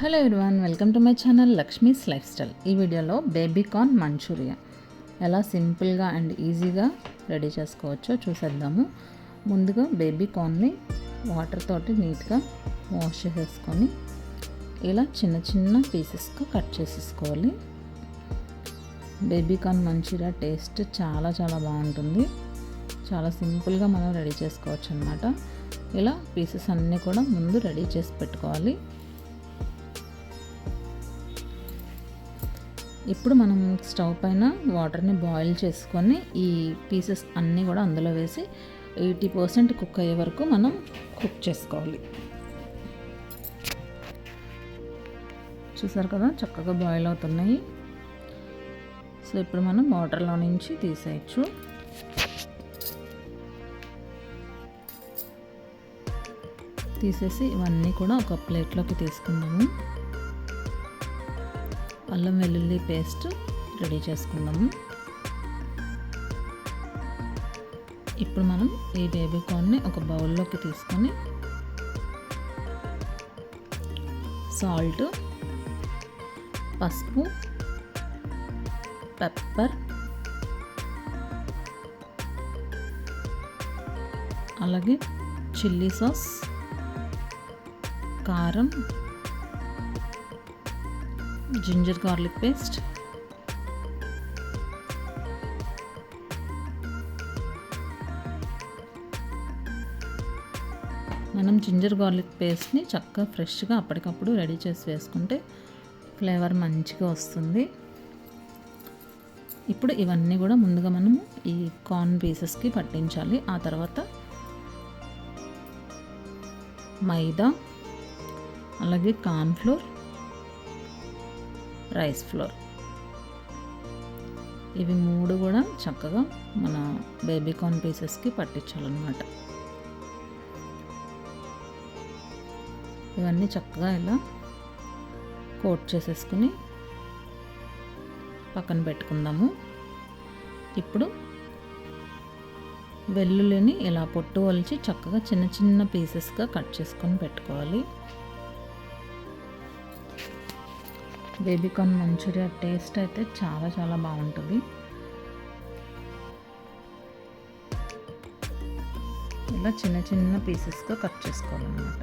Hello everyone welcome to my channel Lakshmi's lifestyle ఈ వీడియోలో baby corn Manchuria. ఎలా సింపుల్గా అండ్ ఈజీగా రెడీ చేసుకోవచ్చో చూసేద్దాము. ముందుగా బేబీ కార్న్ని వాటర్ తోటి నీట్గా వాష్ చేసేసుకొని ఇలా చిన్న చిన్న పీసెస్గా కట్ చేసేసుకోవాలి. బేబీ కార్న్ మంచూరియా టేస్ట్ చాలా చాలా బాగుంటుంది. చాలా సింపుల్గా మనం రెడీ చేసుకోవచ్చు అనమాట ఇలా పీసెస్ అన్నీ కూడా ముందు రెడీ చేసి పెట్టుకోవాలి. ఇప్పుడు మనం స్టవ్ పైన వాటర్ని బాయిల్ చేసుకొని ఈ పీసెస్ అన్నీ కూడా అందులో వేసి ఎయిటీ పర్సెంట్ కుక్ అయ్యే వరకు మనం కుక్ చేసుకోవాలి. చూసారు కదా? చక్కగా బాయిల్ అవుతున్నాయి. సో ఇప్పుడు మనం వాటర్లో నుంచి తీసేయచ్చు. తీసేసి ఇవన్నీ కూడా ఒక ప్లేట్లోకి తీసుకుందాము. అల్లం వెల్లుల్లి పేస్ట్ రెడీ చేసుకుందాము. ఇప్పుడు మనం ఈ బేబీ కార్న్ని ఒక బౌల్లోకి తీసుకొని సాల్ట్ పసుపు పెప్పర్ అలాగే చిల్లీ సాస్ కారం జింజర్ గార్లిక్ పేస్ట్ మనం జింజర్ గార్లిక్ పేస్ట్ని చక్కగా ఫ్రెష్గా అప్పటికప్పుడు రెడీ చేసి వేసుకుంటే ఫ్లేవర్ మంచిగా వస్తుంది. ఇప్పుడు ఇవన్నీ కూడా ముందుగా మనము ఈ కార్న్ పీసెస్కి పట్టించాలి. ఆ తర్వాత మైదా అలాగే కార్న్ఫ్లోర్ రైస్ ఫ్లోర్. ఇవి మూడు కూడా చక్కగా మన బేబీ కార్న్ పీసెస్కి పట్టించాలన్నమాట. ఇవన్నీ చక్కగా ఇలా కోట్ చేసేసుకుని పక్కన పెట్టుకుందాము. ఇప్పుడు వెల్లుల్లిని ఇలా పొట్టు వలిచి చక్కగా చిన్న చిన్న పీసెస్గా కట్ చేసుకొని పెట్టుకోవాలి. బేబీకార్న్ మంచూరియా టేస్ట్ అయితే చాలా చాలా బాగుంటుంది. ఇలా చిన్న చిన్న పీసెస్గా కట్ చేసుకోవాలన్నమాట.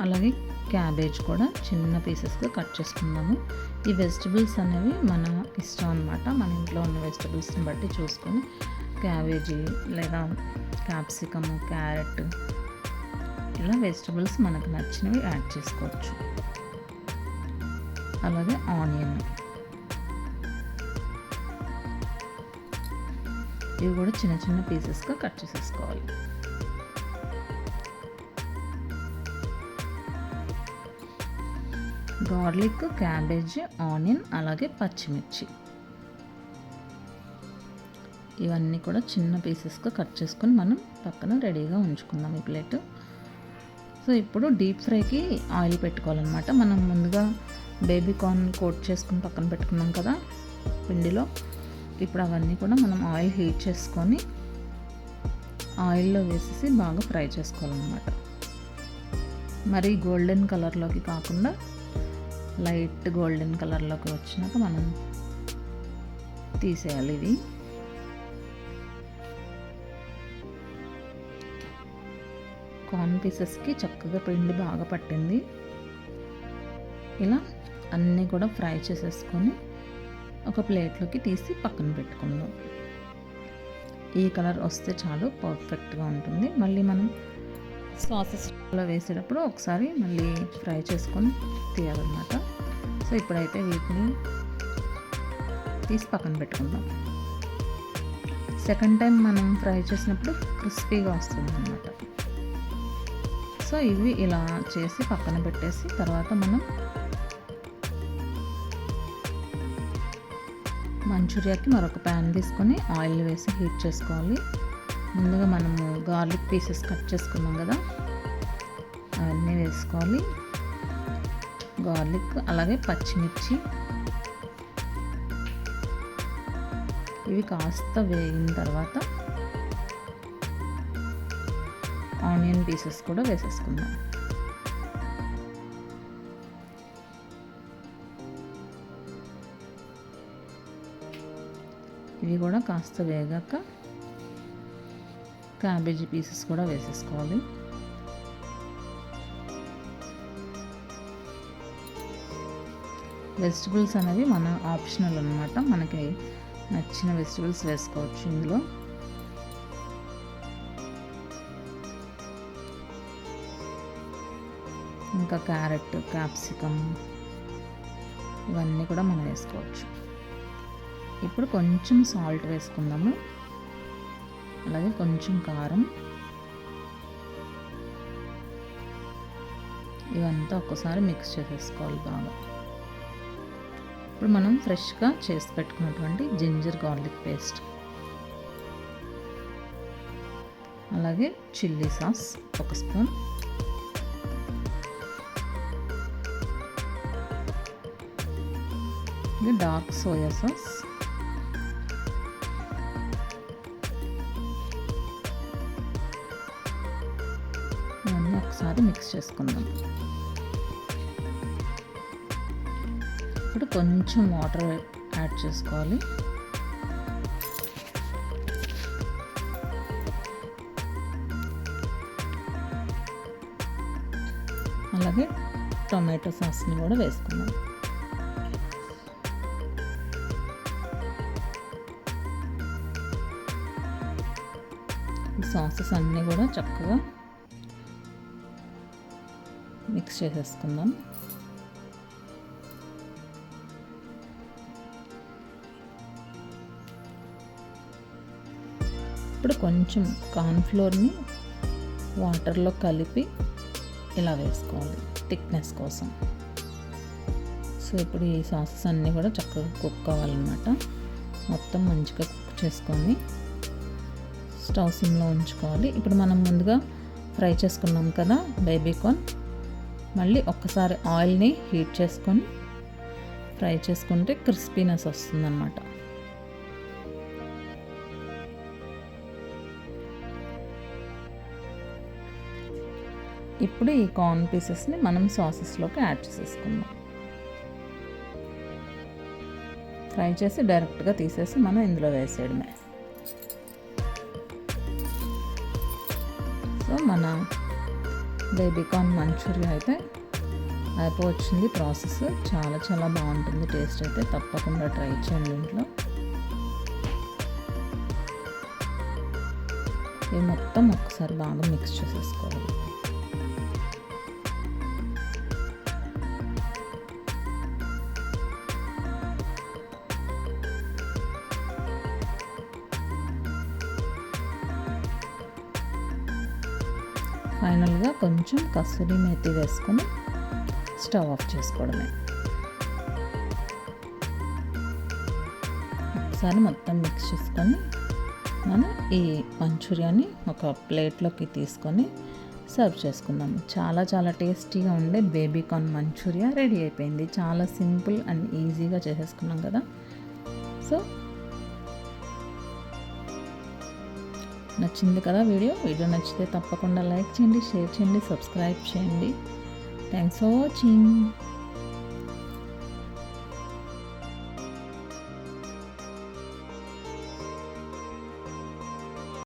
అలాగే క్యాబేజ్ కూడా చిన్న పీసెస్గా కట్ చేసుకుందాము. ఈ వెజిటబుల్స్ అనేవి మన ఇష్టం అనమాట మన ఇంట్లో ఉన్న వెజిటబుల్స్ని బట్టి చూసుకొని క్యాబేజీ లేదా క్యాప్సికమ్ క్యారెట్ ఇలా వెజిటబుల్స్ మనకు నచ్చినవి యాడ్ చేసుకోవచ్చు. అలాగే ఆనియన్. ఇవి కూడా చిన్న చిన్న పీసెస్గా కట్ చేసేసుకోవాలి. గార్లిక్ క్యాబేజ్ ఆనియన్ అలాగే పచ్చిమిర్చి. ఇవన్నీ కూడా చిన్న పీసెస్గా కట్ చేసుకొని మనం పక్కన రెడీగా ఉంచుకుందాం ఈ ప్లేట్. సో ఇప్పుడు డీప్ ఫ్రైకి ఆయిల్ పెట్టుకోవాలన్నమాట. మనం ముందుగా బేబీ కార్న్ కోట్ చేసుకుని పక్కన పెట్టుకున్నాం కదా పిండిలో. ఇప్పుడు అవన్నీ కూడా మనం ఆయిల్ హీట్ చేసుకొని ఆయిల్లో వేసేసి బాగా ఫ్రై చేసుకోవాలన్నమాట. మరి గోల్డెన్ కలర్లోకి కాకుండా లైట్ గోల్డెన్ కలర్లోకి వచ్చినాక మనం తీసేయాలి ఇది. కార్న్ పీసెస్కి చక్కగా పిండి బాగా పట్టింది. ఇలా అన్నీ కూడా ఫ్రై చేసేసుకొని ఒక ప్లేట్లోకి తీసి పక్కన పెట్టుకుందాం. ఈ కలర్ వస్తే చాలు పర్ఫెక్ట్గా ఉంటుంది. మళ్ళీ మనం సాసెస్లో వేసేటప్పుడు ఒకసారి మళ్ళీ ఫ్రై చేసుకొని తీయాలన్నమాట. సో ఇప్పుడైతే వీటిని తీసి పక్కన పెట్టుకుందాం. సెకండ్ టైం మనం ఫ్రై చేసినప్పుడు క్రిస్పీగా వస్తుంది అన్నమాట సో ఇవి ఇలా చేసి పక్కన పెట్టేసి తర్వాత మనం మంచూరియాకి మరొక ప్యాన్ తీసుకొని ఆయిల్ వేసి హీట్ చేసుకోవాలి. ముందుగా మనము గార్లిక్ పీసెస్ కట్ చేసుకున్నాం కదా అవన్నీ వేసుకోవాలి. గార్లిక్ అలాగే పచ్చిమిర్చి. ఇవి కాస్త వేగిన తర్వాత ఆనియన్ పీసెస్ కూడా వేసేసుకుందాం. ఇవి కూడా కాస్త వేగాక క్యాబేజీ పీసెస్ కూడా వేసేసుకోవాలి. వెజిటబుల్స్ అనేవి మన ఆప్షనల్ అనమాట మనకి నచ్చిన వెజిటబుల్స్ వేసుకోవచ్చు ఇందులో. ఇంకా క్యారెట్ క్యాప్సికమ్ ఇవన్నీ కూడా మనం వేసుకోవచ్చు. ఇప్పుడు కొంచెం సాల్ట్ వేసుకుందాము. అలాగే కొంచెం కారం. ఇవంతా ఒక్కసారి మిక్స్ చేసేసుకోవాలి బాగా. ఇప్పుడు మనం ఫ్రెష్గా చేసి పెట్టుకున్నటువంటి జింజర్ గార్లిక్ పేస్ట్. అలాగే చిల్లీ సాస్ ఒక స్పూన్. ఇది డార్క్ సోయా సాస్ ఇవన్నీ ఒకసారి మిక్స్ చేసుకుందాం. ఇప్పుడు కొంచెం వాటర్ యాడ్ చేసుకోవాలి. అలాగే టొమాటో సాస్ని కూడా వేసుకుందాం. సాసెస్ అన్నీ కూడా చక్కగా మిక్స్ చేసేసుకుందాం. ఇప్పుడు కొంచెం కార్న్ఫ్లోర్ని వాటర్లో కలిపి ఇలా వేసుకోవాలి థిక్నెస్ కోసం. సో ఇప్పుడు ఈ సాసెస్ అన్నీ కూడా చక్కగా కుక్ అవ్వాలన్నమాట. మొత్తం మంచిగా కుక్ చేసుకొని స్టవ్ సిమ్లో ఉంచుకోవాలి. ఇప్పుడు మనం ముందుగా ఫ్రై చేసుకున్నాం కదా బేబీకార్న్ మళ్ళీ ఒక్కసారి ఆయిల్ని హీట్ చేసుకొని ఫ్రై చేసుకుంటే క్రిస్పీనెస్ వస్తుందన్నమాట. ఇప్పుడు ఈ కార్న్ పీసెస్ని మనం సాసెస్లోకి యాడ్ చేసేసుకుందాం. ఫ్రై చేసి డైరెక్ట్గా తీసేసి మనం ఇందులో వేసేయడమే. మన బేబీకార్న్ మంచూరియా అయితే అయిపోవచ్చింది ప్రాసెస్ చాలా చాలా బాగుంటుంది. టేస్ట్ అయితే తప్పకుండా ట్రై చేయండి ఇంట్లో. ఇది మొత్తం ఒకసారి బాగా మిక్స్ చేసేసుకోవాలి. ఫైనల్గా కొంచెం కస్తూరి మేతి వేసుకొని స్టవ్ ఆఫ్ చేసుకోవడమే. ఒకసారి మొత్తం మిక్స్ చేసుకొని మనం ఈ మంచూరియాని ఒక ప్లేట్లోకి తీసుకొని సర్వ్ చేసుకుందాం. చాలా చాలా టేస్టీగా ఉండే బేబీ కార్న్ మంచూరియా రెడీ అయిపోయింది. చాలా సింపుల్ అండ్ ఈజీగా చేసేసుకున్నాం కదా. సో నచ్చింది కదా వీడియో? వీడియో నచ్చితే తప్పకుండా లైక్ చేయండి షేర్ చేయండి సబ్స్క్రైబ్ చేయండి. Thanks for watching